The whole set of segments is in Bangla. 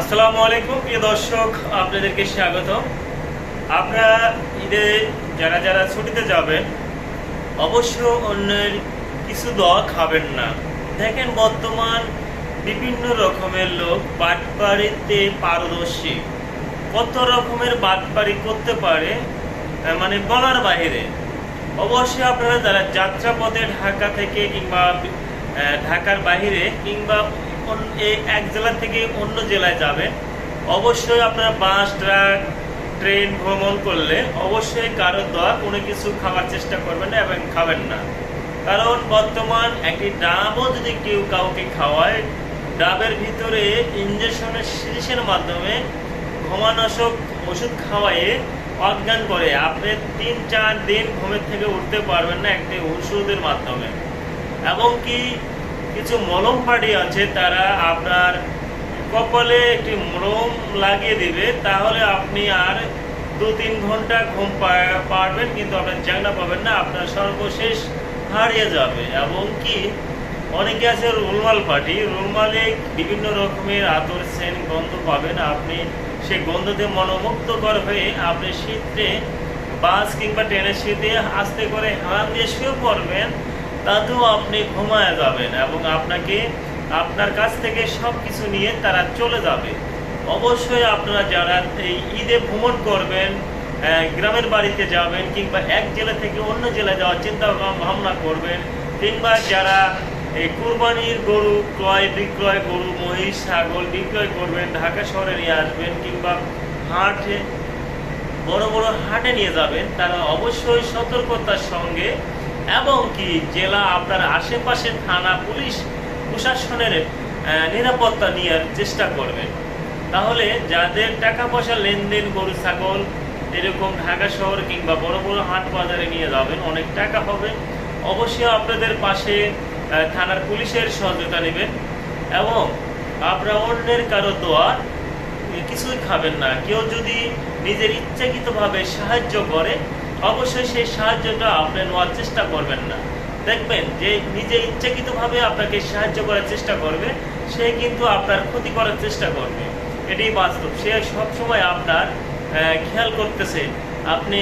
আসসালামু আলাইকুম, প্রিয় দর্শক, আপনাদেরকে স্বাগত আপনারা ঈদে যারা যারা ছুটিতে যাবেন, অবশ্য অন্যের কিছু দোয়া খাবেন না। দেখেন বর্তমান বিভিন্ন রকমের লোক বাটপাড়িতে পারদর্শী। কত রকমের বাটপাড়ি করতে পারে মানে বলার বাইরে অবশ্যই আপনারা যারা যাত্রাপথে ঢাকা থেকে কিংবা ঢাকার বাইরে কিংবা এক জেলা থেকে অন্য জেলায় যাবেন অবশ্যই আপনারা বাস, ট্রাক, ট্রেন ভ্রমণ করলে অবশ্যই কারোর দেওয়া কোনো কিছু খাওয়ার চেষ্টা করবেন না এবং খাবেন না। কারণ বর্তমান একটি ডাবও যদি কেউ কাউকে খাওয়ায়, ডাবের ভিতরে ইঞ্জেকশনের সিরিজের মাধ্যমে ঘুমানাশক ওষুধ খাওয়ায়ে অজ্ঞান করে। আপনি তিন, চার দিন ঘুমের থেকে উঠতে পারবেন না একটি ওষুধের মাধ্যমে। এবং কি কিছু মলম পাটি আছে, তারা আপনার কপালে একটি মলম লাগিয়ে দিবে, তাহলে আপনি আর দু তিন ঘণ্টা ঘুম পারবেন, কিন্তু আপনার জাগনা পাবেন না, আপনার সর্বশেষ হারিয়ে যাবে। এবং কি, অনেকে আছে রুলমাল পার্টি রুলমালে বিভিন্ন রকমের আতর সেন গন্ধ পাবেন, আপনি সেই গন্ধতে মনোমুগ্ধকর হয়ে আপনি শীতে বাস কিংবা ট্রেনের শীতে আস্তে করে হাত দিয়ে শুয়ে পড়বেন তাতেও আপনি ঘুমায় যাবেন এবং আপনাকে আপনার কাছ থেকে সব কিছু নিয়ে তারা চলে যাবে। অবশ্যই আপনারা যারা এই ঈদে ভ্রমণ করবেন গ্রামের বাড়িতে যাবেন কিংবা এক জেলা থেকে অন্য জেলায় যাওয়ার চিন্তা ভাবনা করবেন, কিংবা যারা এই কুরবানির গরু ক্রয় বিক্রয় গরু, মহিষ, ছাগল বিক্রয় করবেন, ঢাকা শহরে নিয়ে আসবেন কিংবা হাটে, বড় বড় হাটে নিয়ে যাবেন, তারা অবশ্যই সতর্কতার সঙ্গে এবং কি জেলা আপনার আশেপাশে থানা, পুলিশ প্রশাসনের নিরাপত্তা নেওয়ার চেষ্টা করবেন তাহলে যাদের টাকা পয়সা লেনদেন গরু, ছাগল এরকম ঢাকা শহর কিংবা বড় বড় হাট বাজারে নিয়ে যাবেন, অনেক টাকা হবে। অবশ্যই আপনাদের পাশে থানার পুলিশের সহযোগিতা নেবেন এবং আপনারা অন্যের কারও দোয়ার কিছুই খাবেন না। কেউ যদি নিজের ইচ্ছাকৃতভাবে সাহায্য করে অবশ্যই সেই সাহায্যটা আপনি নেওয়ার চেষ্টা করবেন না। দেখবেন যে নিজে ইচ্ছাকৃতভাবে আপনাকে সাহায্য করার চেষ্টা করবে, সে কিন্তু আপনার ক্ষতি করার চেষ্টা করবে। এটাই বাস্তব। সে সবসময় আপনার খেয়াল করতেছে আপনি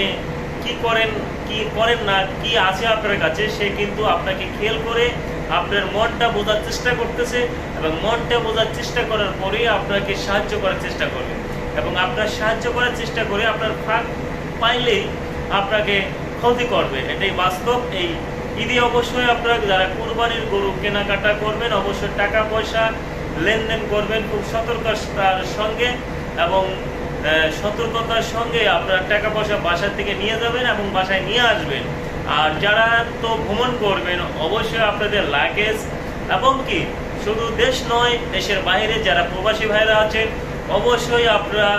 কি করেন কি করেন না, কি আছে আপনার কাছে, সে কিন্তু আপনাকে খেয়াল করে আপনার মনটা বোঝার চেষ্টা করতেছে এবং মনটা বোঝার চেষ্টা করার পরেই আপনাকে সাহায্য করার চেষ্টা করবে। এবং আপনার সাহায্য করার চেষ্টা করে আপনার ফাঁক পাইলেই আপনাকে ক্ষতি করবে, এটাই বাস্তব। এই ঈদে অবশ্যই আপনারা যারা কোরবানির গরু কেনাকাটা করবেন, অবশ্যই টাকা পয়সা লেনদেন করবেন, খুব সতর্কতার সঙ্গে এবং সতর্কতার সঙ্গে আপনারা টাকা পয়সা বাসা থেকে নিয়ে যাবেন এবং বাসায় নিয়ে আসবেন। আর যারা তো ভ্রমণ করবেন, অবশ্যই আপনাদের লাগেজ এবং কি, শুধু দেশ নয়, দেশের বাইরে যারা প্রবাসী ভাইরা আছেন, অবশ্যই আপনারা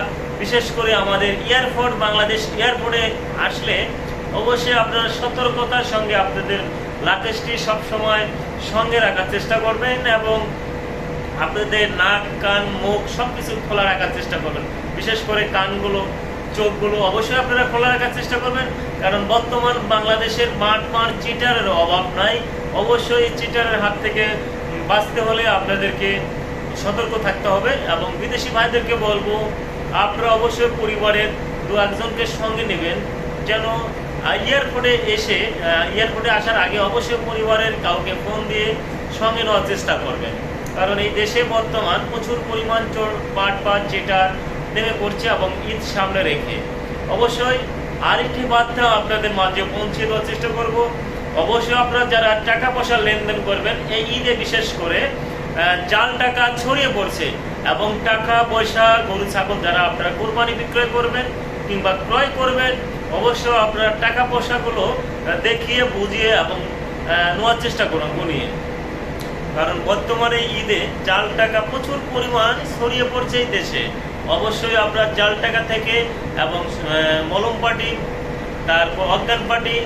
বিশেষ করে আমাদের এয়ারপোর্ট, বাংলাদেশ এয়ারপোর্টে আসলে অবশ্যই আপনারা সতর্কতার সঙ্গে আপনাদের লাগেজটি সবসময় সঙ্গে রাখার চেষ্টা করবেন এবং আপনাদের নাক, কান, মুখ সব কিছু খোলা রাখার চেষ্টা করবেন। বিশেষ করে কানগুলো, চোখগুলো অবশ্যই আপনারা খোলা রাখার চেষ্টা করবেন, কারণ বর্তমান বাংলাদেশের মাঠ মাঠ চিটারের অভাব নাই। অবশ্যই চিটারের হাত থেকে বাঁচতে হলে আপনাদেরকে সতর্ক থাকতে হবে এবং বিদেশি ভাইদেরকে বলব আপনারা অবশ্যই পরিবারের দু একজনকে সঙ্গে নেবেন। যেন এয়ারপোর্টে এসে এয়ারপোর্টে আসার আগে অবশ্যই পরিবারের কাউকে ফোন দিয়ে সঙ্গে নেওয়ার চেষ্টা করবেন। কারণ এই দেশে বর্তমান প্রচুর পরিমাণ চোর, পাট যেটা নেমে পড়ছে এবং ঈদ সামনে রেখে। অবশ্যই আরেকটি বার্তা আপনাদের মাঝে পৌঁছে দেওয়ার চেষ্টা করব। অবশ্যই আপনারা যারা টাকা পয়সা লেনদেন করবেন, এই ঈদে বিশেষ করে জাল টাকা ছড়িয়ে পড়ছে এবং টাকা, পয়সা, গরু, ছাগল যারা আপনারা কোরবানি বিক্রয় করবেন কিংবা ক্রয় করবেন, অবশ্যই আপনারা টাকা, পয়সাগুলো দেখিয়ে, বুঝিয়ে এবং নেওয়ার চেষ্টা করুন গুনিয়ে কারণ বর্তমানে ঈদে জাল টাকা প্রচুর পরিমাণ ছড়িয়ে পড়ছে এই দেশে। অবশ্যই আপনার জাল টাকা থেকে এবং মলম পাটি, তারপর অজ্ঞান পাটি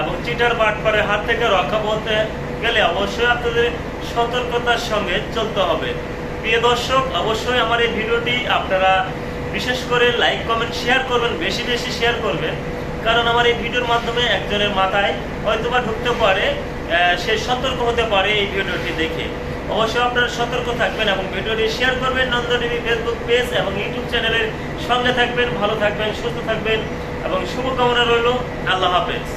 এবং চিটার বাটপারের হাত থেকে রক্ষা বলতে গেলে অবশ্যই আপনাদের সতর্কতার সঙ্গে চলতে হবে। প্রিয় দর্শক, অবশ্যই আমার এই ভিডিওটি আপনারা বিশেষ করে লাইক, কমেন্ট, শেয়ার করবেন, বেশি বেশি শেয়ার করবেন। কারণ আমার এই ভিডিওর মাধ্যমে একজনের মাথায় হয়তোবা ঢুকতে পারে সে সতর্ক হতে পারে এই ভিডিওটি দেখে। অবশ্যই আপনারা সতর্ক থাকবেন এবং ভিডিওটি শেয়ার করবেন নন্দ টিভি ফেসবুক পেজ এবং ইউটিউব চ্যানেলের সঙ্গে থাকবেন, ভালো থাকবেন, সুস্থ থাকবেন এবং শুভকামনা রইল। আল্লাহ হাফেজ।